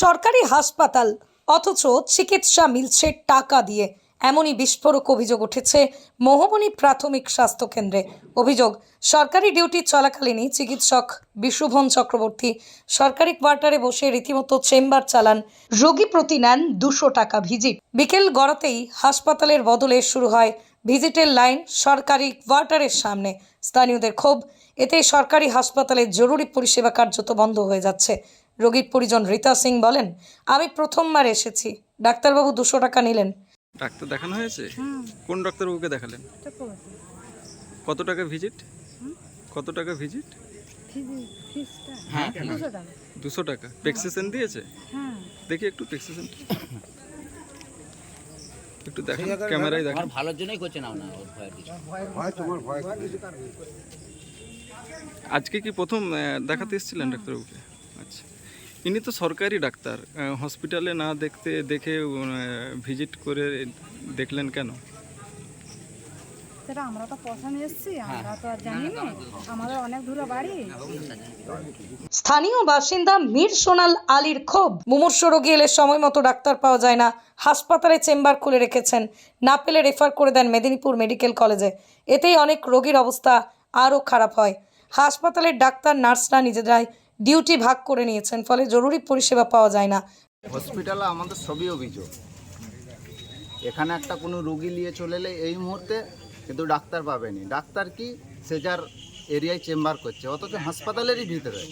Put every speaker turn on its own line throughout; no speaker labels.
সরকারি হাসপাতাল, অথচ চিকিৎসা মিলছে টাকা দিয়ে। এমনই বিস্ফোরক অভিযোগ উঠেছে মোহমণি প্রাথমিক স্বাস্থ্য কেন্দ্রে। অভিযোগ, সরকারি ডিউটি চলাকালীনই চিকিৎসক বিশুভন চক্রবর্তী সরকারি কোয়ার্টারে বসে রীতিমতো চেম্বার চালান। রোগী প্রতি নেন দুশো টাকা ভিজিট। বিকেল গড়াতেই হাসপাতালের বদলে শুরু হয় ভিজিটের লাইন সরকারি কোয়ার্টারের সামনে। স্থানীয়দের ক্ষোভ, এতে সরকারি হাসপাতালের জরুরি পরিষেবা কার্যত বন্ধ হয়ে যাচ্ছে। রোগীর পরিজন রীতা সিং বলেন আমি প্রথমবার এসেছি। ডাক্তারবাবু দুশো টাকা নিলেন।
ডাক্তার দেখানো হয়েছে? কোন ডাক্তারবাবুকে দেখালেন? কত টাকা ভিজিট? কত টাকা ভিজিট? হ্যাঁ
দুশো টাকা।
দুশো টাকা। প্রেসক্রিপশন দিয়েছে?
হ্যাঁ।
দেখি একটু প্রেসক্রিপশন। একটু দেখেন ক্যামেরায় দেখেন।
আমার ভালোর জন্যই করছে না না ওর ভয়ের কিছু।
আজকে কি প্রথম দেখাতে এসেছিলেন ডাক্তারবাবুকে? আচ্ছা। ইনি তো সরকারি ডাক্তার হসপিটালে না দেখতে দেখে ভিজিট করে দেখলেন কেন?
সেটা আমরা তো নিয়ে এসেছি আমরা তো আর জানি না আমাদের অনেক দূরে বাড়ি।
স্থানীয় বাসিন্দা মীর সোনাল আলীর ক্ষোভ। মুমূর্ষ রোগী এলে সময় মতো ডাক্তার পাওয়া যায় না। হাসপাতালে চেম্বার খুলে রেখেছেন। না পেলে রেফার করে দেন মেদিনীপুর মেডিকেল কলেজে। এতেই অনেক রোগীর অবস্থা আরও খারাপ হয়। হাসপাতালের ডাক্তার নার্সরা নিজেরাই ডিউটি ভাগ করে নিয়েছেন, ফলে জরুরি পরিষেবা পাওয়া যায় না।
হসপিটালে আমাদের সবই অভিযোগ। এখানে একটা কোনো রুগী নিয়ে চলে এলে এই মুহূর্তে কিন্তু ডাক্তার পাবেনি। ডাক্তার কি সে যার এরিয়ায় চেম্বার করছে, অথচ হাসপাতালেরই ভিতরে।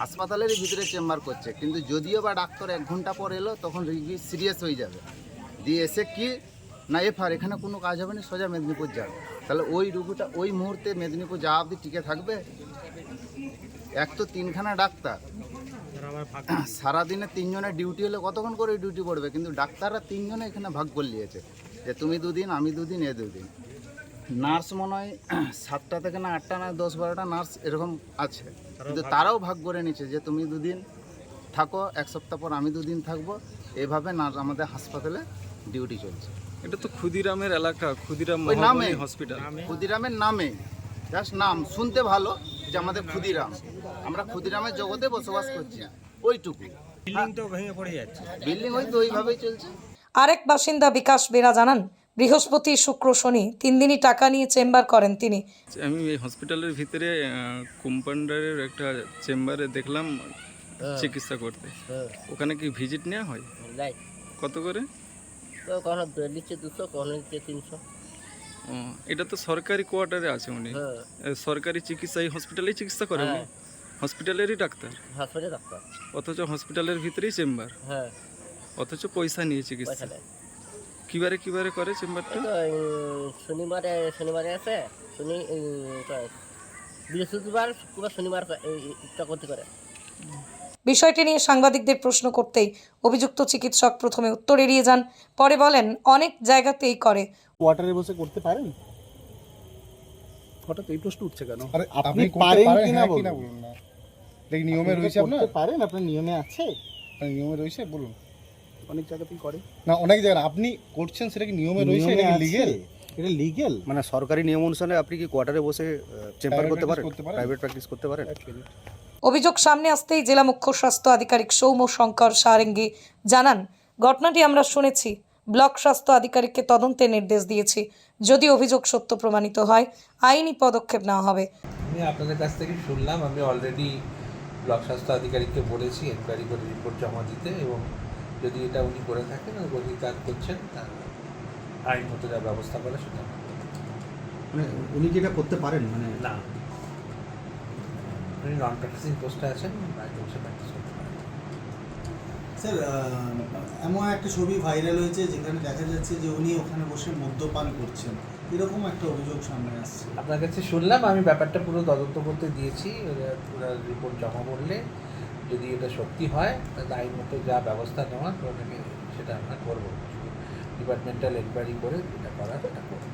হাসপাতালেরই ভিতরে চেম্বার করছে, কিন্তু যদিও বা ডাক্তার এক ঘণ্টা পর এলো, তখন রুগী সিরিয়াস হয়ে যাবে। দিয়ে এসে কি? না এফার এখানে কোনো কাজ হবে না, সোজা মেদিনীপুর যাবে। তাহলে ওই রুগীটা ওই মুহূর্তে মেদিনীপুর যাওয়া অবধি টিকে থাকবে? এক তো তিনখানা ডাক্তার। সারাদিনে তিনজনের ডিউটি হলে কতক্ষণ করে ডিউটি পড়বে? কিন্তু ডাক্তাররা তিনজনে এখানে ভাগ করে নিয়েছে। যে তুমি দুদিন আমি দুদিন এ দুদিন। নার্স মনে হয় সাতটা থেকে না আটটা না দশ বারোটা নার্স এরকম আছে। কিন্তু তারাও ভাগ করে নিচ্ছে যে তুমি দুদিন থাকো এক সপ্তাহ পর আমি দুদিন থাকব। এভাবে নার্স আমাদের হাসপাতালে ডিউটি চলছে।
এটা তো ক্ষুদিরামের এলাকা ক্ষুদিরাম
নামে
হসপিটাল
ক্ষুদিরামের নামে। জাস্ট নাম শুনতে ভালো। যে আমাদের ক্ষুদিরাম। আমরা ক্ষুদিরামের জগতে বসবাস করছি। ওইটুকু। বিল্ডিং তো ভেঙে পড়ে যাচ্ছে। বিল্ডিং ওই তো ওইভাবেই চলছে।
আরেক বাসিন্দা বিকাশ বেরা জানান বৃহস্পতি শুক্র শনি তিন দিনই টাকা নিয়ে চেম্বার করেন তিনি।
আমি এই হসপিটালের ভিতরে কম্পাউন্ডারের একটা চেম্বারে দেখলাম চিকিৎসা করতে। ওখানে কি ভিজিট নেওয়া হয়? কত করে?
কখনো নিচ্ছে দুশো কখনো তিনশো।
ও, এটা তো সরকারি কোয়ার্টারে আছে উনি।
হ্যাঁ।
সরকারি চিকিৎসা এই হসপিটালেই চিকিৎসা করেন
হ্যাঁ।
হসপিটালেরই ডাক্তার।
ডাক্তার।
অথচ হসপিটালের ভিতরেই চেম্বার।
হ্যাঁ।
অথচ পয়সা নিয়ে চিকিৎসা। কিবারে কিবারে করে চেম্বারটা?
শনিবারে শনিবারে আছে। শনি বৃহস্পতিবার শুক্রবার শনিবার করতে করে
বিষয়টি নিয়ে সাংবাদিকদের প্রশ্ন করতেই অভিযুক্ত চিকিৎসক প্রথমে উত্তর এড়িয়ে যান। পরে বলেন অনেক জায়গাতেই করে।
কোয়ার্টারে বসে করতে পারেন?
হঠাৎ এই প্রশ্ন উঠছে কেন?
আরে
আপনি
পারেন কিনা
হ্যাঁ
বলুন।
না। কি নিয়মে রয়েছে আপনার।
করতে পারেন আপনার নিয়মে আছে।
নিয়মে রয়েছে বলুন।
অনেক জায়গাতেই করে।
না অনেক জায়গায় আপনি করছেন সেটা কি নিয়মে রয়েছে? এটা কি লিগেল
এটা লিগেল
মানে সরকারি নিয়ম অনুসারে আপনি কি কোয়ার্টারে বসে চেম্বার করতে পারেন?
করতে পারেন?
প্রাইভেট প্র্যাকটিস করতে পারেন?
অভিযোগ সামনে আসতেই জেলা মুখ্য স্বাস্থ্য আধিকারিক সৌম্য শঙ্কর সারেঙ্গি জানান ঘটনাটি আমরা শুনেছি। ব্লক স্বাস্থ্য আধিকারিককে তদন্তের নির্দেশ দিয়েছি। যদি অভিযোগ সত্য প্রমাণিত হয় আইনি পদক্ষেপ নেওয়া হবে।
আমি আপনাদের কাছ থেকে শুনলাম আমি অলরেডি ব্লক স্বাস্থ্য আধিকারিককে বলেছি এনকোয়ারি করে রিপোর্ট জমা দিতে এবং যদি এটা উনি করে থাকেন আর অধিকার করছেন তার আইন মতো যা ব্যবস্থা করে সেটা
মানে উনি কি এটা করতে পারেন? মানে
না। উনি নন প্র্যাকটিসিং পোস্টে আছেন বাইরে বসে প্র্যাকটিস করতে পারেন।
স্যার এমন একটা ছবি ভাইরাল হয়েছে যেখানে দেখা যাচ্ছে যে উনি ওখানে বসে মদ্যপান করছেন। এরকম একটা অভিযোগ সামনে আসছে।
আপনার কাছে শুনলাম, আমি ব্যাপারটা পুরো তদন্ত করতে দিয়েছি রিপোর্ট জমা করলে যদি এটা সত্যি হয়, তাহলে আইন মতো যা ব্যবস্থা ওটাকে সেটা আমরা করব। ডিপার্টমেন্টাল এনকোয়ারি করে এটা করার এটা করব।